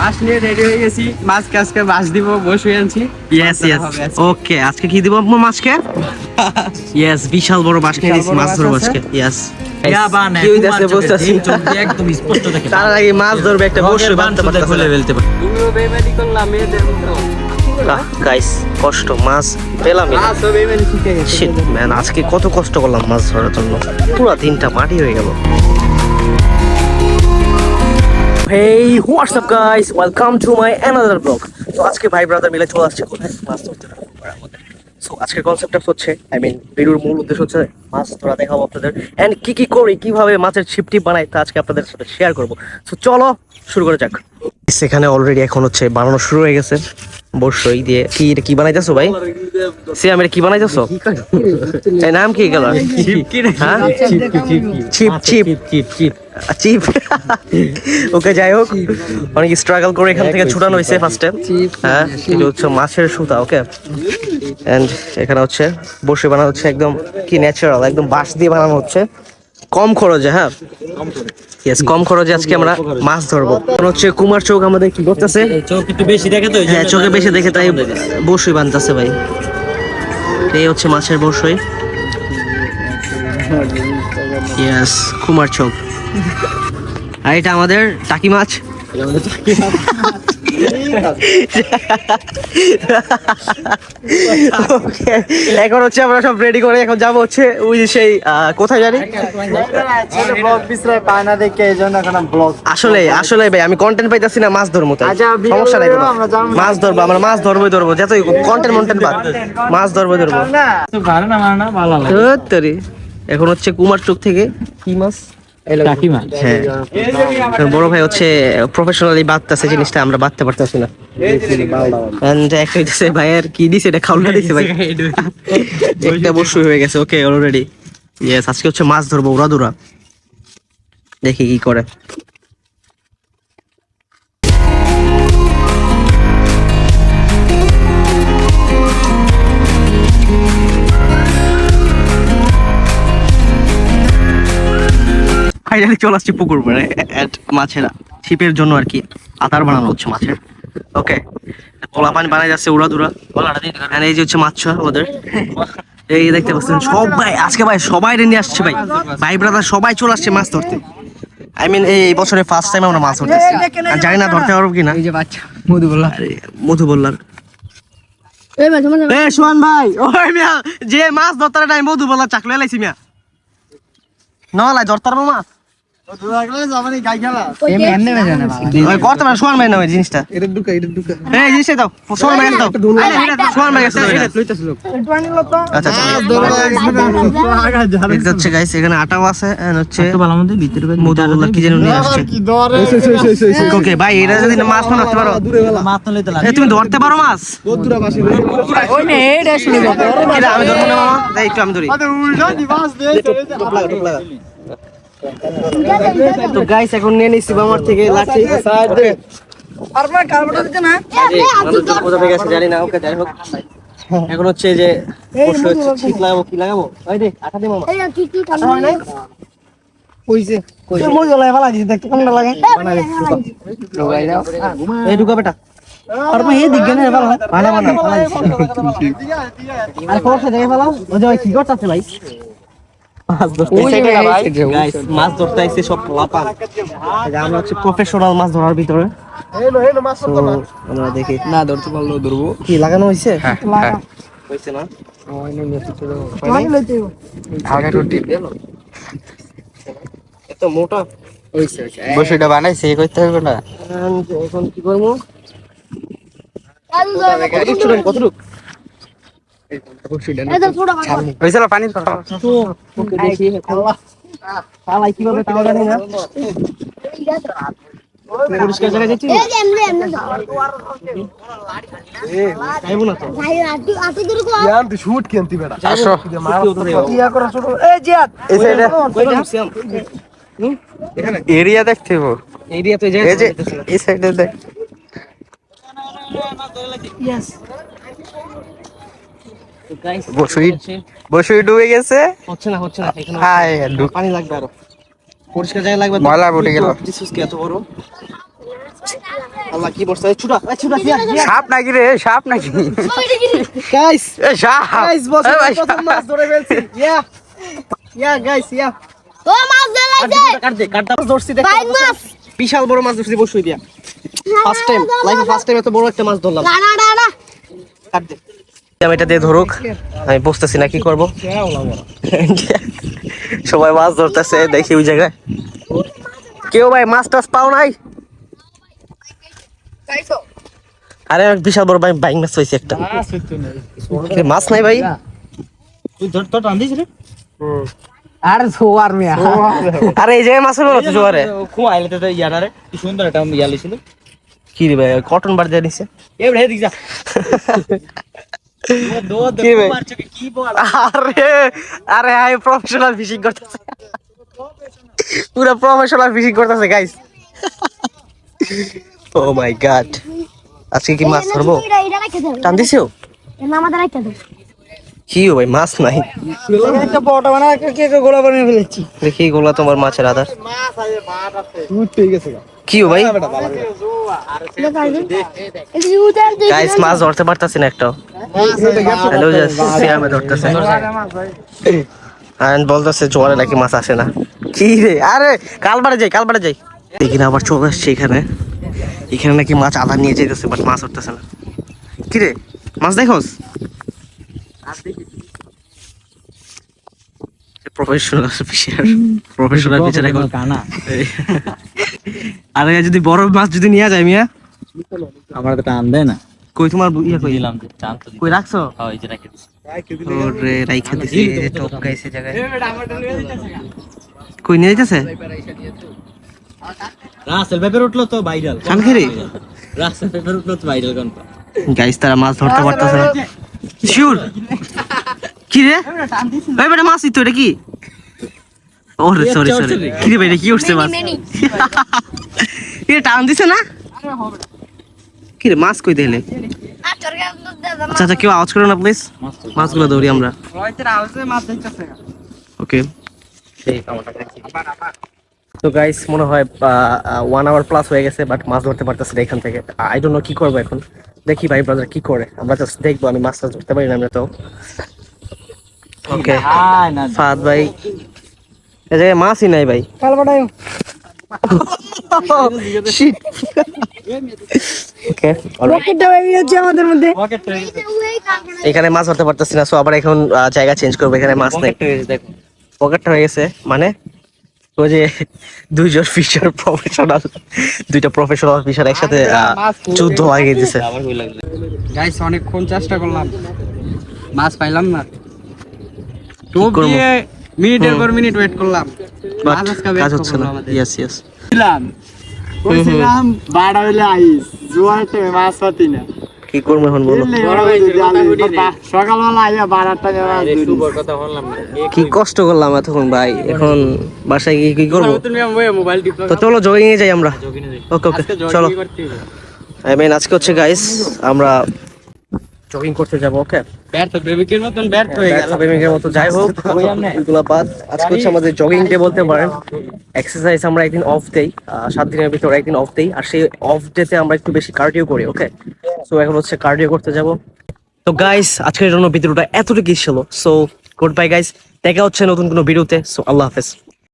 মাছ নিয়ে রেডি হয়ে গেছি। মাছকে আজকে মাছ দিব বসে আনছি। ইয়েস ইয়েস ওকে আজকে। কি দিব আপু মাছকে? ইয়েস বিশাল বড় মাছ নিয়ে বড় মাছ ধরবো আজকে। ইয়েস ইয়া তার আগে মাছ ধরবে একটা বসে করলাম মেয়েদের গাইস কষ্ট মাছ ম্যান আজকে কত কষ্ট করলাম মাছ ধরার জন্য। পুরো দিনটা মাটি হয়ে গেল। Hey what's up guys welcome to my another blog তো আজকে ভাই ব্রাদার মিলে চলে আসছে কোথায়? মাছ ধরতে সো আজকের কনসেপ্টটা হচ্ছে আই মিন ভিডিওর মূল উদ্দেশ্য হচ্ছে মাছ ধরা, দেখাবো আপনাদের। এন্ড কি কি করি, কীভাবে মাছের ছিপটি বানাই, তা আজকে আপনাদের সাথে শেয়ার করব। সো চলো, শুরু করে যাক। সেখানে অলরেডি এখন হচ্ছে বানানো শুরু হয়ে গেছে। বর্ষই দিয়ে। কি এটা কি বানাইতেছো ভাই? সিয়াম এটা কি বানাইতেছো? এই নাম কি গেল? হ্যাঁ? চিপ চিপ। চিপ চিপ। ওকে, যাই হোক। অনেক স্ট্রাগল করে এখান থেকে ছুটানো হয়েছে ফার্স্টে হ্যাঁ এটা হচ্ছে মাছের সুতা, ওকে? এন্ড এখানে হচ্ছে, বসে বানানো হচ্ছে একদম কি ন্যাচারাল একদম বাঁশ দিয়ে বানানো হচ্ছে। কম খরচে হ্যাঁ? ইয়েস কম খরচে আজকে আমরা মাছ ধরবো। হচ্ছে কুমার চৌক আমাদের কি করতেছে চোখ একটু বেশি দেখে তো হ্যাঁ চোখে বেশি দেখে তাই বসই বানতেছে ভাই। এই হচ্ছে মাছের বসই। ইয়েস কুমার চোখ আর এটা আমাদের টাকি মাছ। এখন হচ্ছে আমরা সব রেডি করে এখন যাব হচ্ছে ওই যে সেই কোথায় জানি? ব্লগ বিশ্রায় পায় না দেখে এই জন্য এখন ব্লগ আসলে আসলে ভাই আমি কন্টেন্ট পাইতাছি না মাছ ধরবো তাই। আচ্ছা, সমস্যা নাই। মাছ ধরবো আমরা মাছ ধরবোই ধরবো যতই কন্টেন্ট মন্টেন্ট পাক মাছ ধরবো ধরবো। তো ভালো না মার না ভালো লাগে। ধুত্তরি। এখন হচ্ছে কুমার চোখ থেকে কি মাছ? কাকিমা? হ্যাঁ। বড় ভাই হচ্ছে প্রফেশনালি বাঁধতেছে জিনিসটা আমরা বাঁধতে পারতেছি না। এন্ড একটা হইতেছে ভাইয়ের কি দিছে এটা খাওয়া দিছে ভাই। একটা অবশ্যই হয়ে গেছে ওকে অলরেডি ইয়েস আজকে হচ্ছে মাছ ধরবো উড়া দুরা দেখি কি করে। ফাইনালি চলে আসছি পুকুর মানে মাছের ছিপের জন্য আর কি আতার বানানো হচ্ছে মাছের। ওকে কলা পানি বানাই যাচ্ছে উড়া দুরা এই যে হচ্ছে মাছ আমাদের এই দেখতে পাচ্ছেন সবাই আজকে ভাই সবাই নিয়ে আসছে ভাই। ভাই ব্রাদার সবাই চলে আসছে মাছ ধরতে। আই মিন এই বছরে ফার্স্ট টাইম আমরা মাছ ধরতেছি আর জানি না ধরতে পারব কিনা। এই যে বাচ্চা মধু বললাম মধু বললার। এ সোহান ভাই ওই মিয়া যে মাছ ধরতার টাইম মধু বললার চাকরি লাইছি মিয়া। নলাই ধরতার মাছ? জিনিসটা আচ্ছা আচ্ছা এখানে আটাও আছে হচ্ছে কি যেন নিয়ে আসছে ওকে ভাই এটা যদি মাছ না ধরতে পারো তুমি ধরতে পারো মাছ ধরবো না মামা একটু আমি ধরি তো গাইস এখন নিয়ে নিছি আমার থেকে লাঠি। জানি না ওকে যাই হোক। এখন হচ্ছে যে ঠিক লাগাবো কি লাগাবো? ওই দে আঠা দে মামা। এই হয় মই দেখতে কেমন লাগে? ঢুকা। বেটা। আর এই দিকে না ফালা ফালা বানা আর খবর দেখে ফেলাও। ওই যে কি করতেছে ভাই? মাছ ধরতে মাছ ধরতে আইছে সব লাপান আমরা হচ্ছে প্রফেশনাল মাছ ধরার ভিতরে। আমরা দেখি। না ধরতে পারল ধরবো। কি লাগানো হয়েছে? হয়েছে না? এত মোটা। হইছে বানাইছে করতে হবে না। এখন কি করব? কতটুক ছোট কতটুক এই তো ছোট কাজ হইছে পানি কীভাবে জানি না যাচ্ছি ইয়া এরিয়া দেখতে এরিয়া তো এই সাইডে দেখ বসুই বসুই ডুবে গেছে। হচ্ছে না হচ্ছে না এখানে পানি লাগবে আরও। পরিষ্কার জায়গা লাগবে ময়লা উঠে গেল। Jesus, কি এত বড়। আল্লাহ কি বসছে ছুটা ছুটা সাপ নাকি রে সাপ নাকি? গাইস এ সাপ। গাইস বসে প্রথম মাছ ধরে ফেলছি। ইয়া ইয়া গাইস ইয়া ও মাছ ধরাইছে কাট দে কাট মাছ ধরছি দেখ মাছ। বিশাল বড় মাছ ধরছি বসুই দিয়া। ফার্স্ট টাইম লাইফে ফার্স্ট টাইম এত বড় একটা মাছ ধরলাম। না না না না। কাট দে। আমি এটা দিয়ে ধরুক। আমি বুঝতেছি না কি করব। সবাই মাছ ধরতেছে দেখি ওই জায়গায়। কেউ ভাই মাছ টাছ পাও নাই? আরে বিশাল বড় ভাই বাইক মাছ পাইছি একটা। মাছ নাই ভাই। তুই ধর তো টান্দিস রে? আর সোয়ার মিয়া। আরে এই জায়গায় মাছ তো খুব আইলে তো কি সুন্দর একটা ইয়ালি কি রে ভাই কটন বার দিয়ে নিছে এ দিক যা। কি আরে আরে হাই প্রফেশনাল ফিশিং করতেছে পুরো প্রফেশনাল ফিশিং করতেছে গাইস ও মাই গড আজকে কি মাছ ধরবো টান দিছো আমাদের রাখতে দাও। কি ভাই, মাছ নাই। একটা দেখি গোলা তোমার মাছের গেছে কি ভাই? গাইস মাছ ধরতে পারতাছি না একটাও। হ্যালো সিয়ামে ধরতেছে। আর বলতেছে জোয়ারে নাকি মাছ আসে না। কি রে? আরে, কালবারে যাই কালবারে যাই। দেখি না, আবার চলে আসছে এখানে। এখানে নাকি মাছ আধা নিয়ে যেতেছে বাট মাছ উঠতেছে না। কি রে? মাছ দেখোস? প্রফেশনাল ফিশার প্রফেশনাল ফিশার এখন? কানা। আরে যদি বড় মাছ যদি নিয়ে যায় মিয়া? আমার তো টান দেয় না। কই তোমার ইয়া কই? দিলাম টান তো কই রাখছো? হয় যে রাখে দিছি। ওরে রাইখা দিছি। টপ গাইছে জায়গায়। কই নিয়ে যাইতেছে? রাসেল পেপার উঠল তো ভাইরাল কালকেরে রাসেল পেপার উঠল তো ভাইরাল কোনটা গাইস তারা মাছ ধরতে পারতেছে না। শিওর কি রে? ভাই বেটা মাছ তো এটা কি? ওরে সরি সরি কি রে ভাই এটা কি উঠছে মাছ? এটা টান দিছে না? কি রে মাছ কই দিলে? আচ্ছা আচ্ছা কেউ আওয়াজ করো না প্লিজ মাছগুলো দৌড়ি আমরা। ওকে। তো গাইস মনে হয় ওয়ান আওয়ার প্লাস হয়ে গেছে বাট মাছ ধরতে পারতেছে না এখান থেকে। আই ডোন্ট নো কি করব এখন। দেখি ভাই ব্রাদার কি করে। আমরা জাস্ট দেখব আমি মাছটা ধরতে পারি না আমরা তো। ওকে হাই না ফাদ ভাই। এই জায়গায় মাছই নাই ভাই। হয়ে হয়ে এখানে মাছ ধরতে পারতেছি না সো আবার এখন জায়গা চেঞ্জ করব এখানে মাছ নেই। হয়ে পকেটটা হয়ে গেছে মানে ওই যে দুইজন ফিশার প্রফেশনাল দুইটা প্রফেশনাল ফিশার একসাথে যুদ্ধ লাগিয়ে দিছে। গাইস অনেকক্ষণ চেষ্টা করলাম। মাছ পাইলাম না। টোপ দিয়ে মিনিটের পর মিনিট ওয়েট করলাম। বাট মাছ আজকে বের কাজ হচ্ছে না। ইয়েস ইয়েস ছিলাম। কইছিলাম বাড়া হইলে আইস জোয়ার টাইমে মাছ পাতি না। কি করব এখন বলো? সকালবেলা আইয়া বারাটা মাছ ধরি। সুবর কথা বললাম কি কষ্ট করলাম এতক্ষণ ভাই। এখন বাসায় গিয়ে কি করব? তুমি তো চলো জগিং এ যাই আমরা। ওকে ওকে চলো। আই মিন আজকে হচ্ছে গাইস আমরা জগিং করতে যাব ওকে ব্যর্থ প্রেমিকের মতন ব্যর্থ হয়ে গেল। প্রেমিকের মতো যাই হোক এগুলা বাদ। আজকে হচ্ছে আমাদের জগিং ডে বলতে পারেন। এক্সারসাইজ আমরা একদিন অফ দেই সাত দিনের ভিতরে একদিন অফ দেই আর সেই অফ ডেতে আমরা একটু বেশি কার্ডিও করি ওকে সো এখন হচ্ছে কার্ডিও করতে যাব। তো গাইস আজকের জন্য ভিডিওটা এতটুকুই ছিল। সো গুড বাই গাইস দেখা হচ্ছে নতুন কোনো ভিডিওতে। সো আল্লাহ হাফেজ।